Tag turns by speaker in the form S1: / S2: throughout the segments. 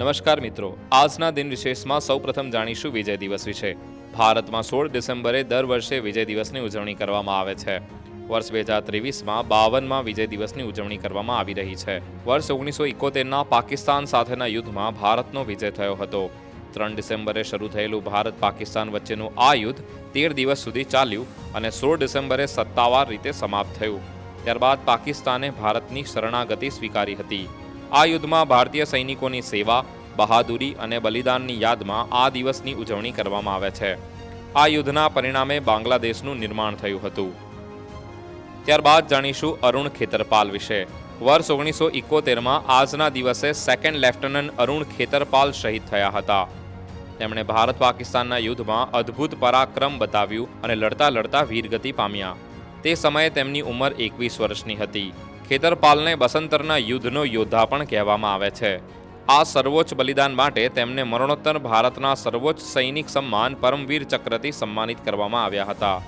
S1: નમસ્કાર મિત્રો. આજના દિન વિશેષમાં સૌપ્રથમ જાણીશું વિજય દિવસ વિશે ભારતમાં સોળ ડિસેમ્બરે દર વર્ષે વિજય દિવસની ઉજવણી કરવામાં આવે છે. વર્ષ બે હજાર ત્રેવીસમાં બાવનમાં વિજય દિવસની ઉજવણી કરવામાં આવી રહી છે. વર્ષ ઓગણીસો ઇકોતેરના પાકિસ્તાન સાથેના યુદ્ધમાં ભારતનો વિજય થયો હતો. ત્રણ ડિસેમ્બરે શરૂ થયેલું ભારત પાકિસ્તાન વચ્ચેનું આ યુદ્ધ તેર દિવસ સુધી ચાલ્યું અને સોળ ડિસેમ્બરે સત્તાવાર રીતે સમાપ્ત થયું. ત્યારબાદ પાકિસ્તાને ભારતની શરણાગતિ સ્વીકારી હતી. આ યુદ્ધમાં ભારતીય સૈનિકોની સેવા, બહાદુરી અને બલિદાનની યાદમાં આ દિવસની ઉજવણી કરવામાં આવે છે. આ યુદ્ધના પરિણામે બાંગ્લાદેશનું નિર્માણ થયું હતું. ત્યારબાદ જાણીશું અરુણ ખેતરપાલ વિશે. વર્ષ ઓગણીસો ઇકોતેરમાં આજના દિવસે સેકન્ડ લેફ્ટનન્ટ અરુણ ખેતરપાલ શહીદ થયા હતા. તેમણે ભારત પાકિસ્તાનના યુદ્ધમાં અદ્ભુત પરાક્રમ બતાવ્યું અને લડતા લડતા વીરગતિ પામ્યા. તે સમયે તેમની ઉંમર એકવીસ વર્ષની હતી. ખેતરપાલને બસંતરના યુદ્ધનો યોદ્ધા પણ કહેવામાં આવે છે. આ સર્વોચ્ચ બલિદાન માટે તેમને મરણોત્તર ભારતના સર્વોચ્ચ સૈનિક સન્માન પરમવીર ચક્રથી સન્માનિત કરવામાં આવ્યા હતા.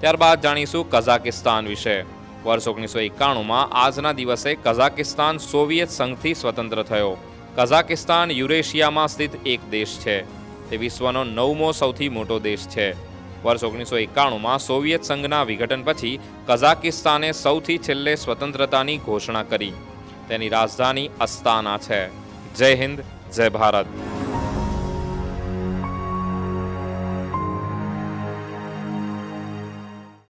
S1: ત્યારબાદ જાણીશું કઝાકિસ્તાન વિશે. વર્ષ ઓગણીસો એકાણુંમાં આજના દિવસે કઝાકિસ્તાન સોવિયત સંઘથી સ્વતંત્ર થયો. કઝાકિસ્તાન યુરેશિયામાં સ્થિત એક દેશ છે. તે વિશ્વનો નવમો સૌથી મોટો દેશ છે. વર્ષ ઓગણીસો એકાણુંમાં સોવિયત સંઘના વિઘટન પછી કઝાકિસ્તાને સૌથી છેલ્લે સ્વતંત્રતાની ઘોષણા કરી. તેની રાજધાની અસ્તાના છે. જય હિન્દ, જય ભારત.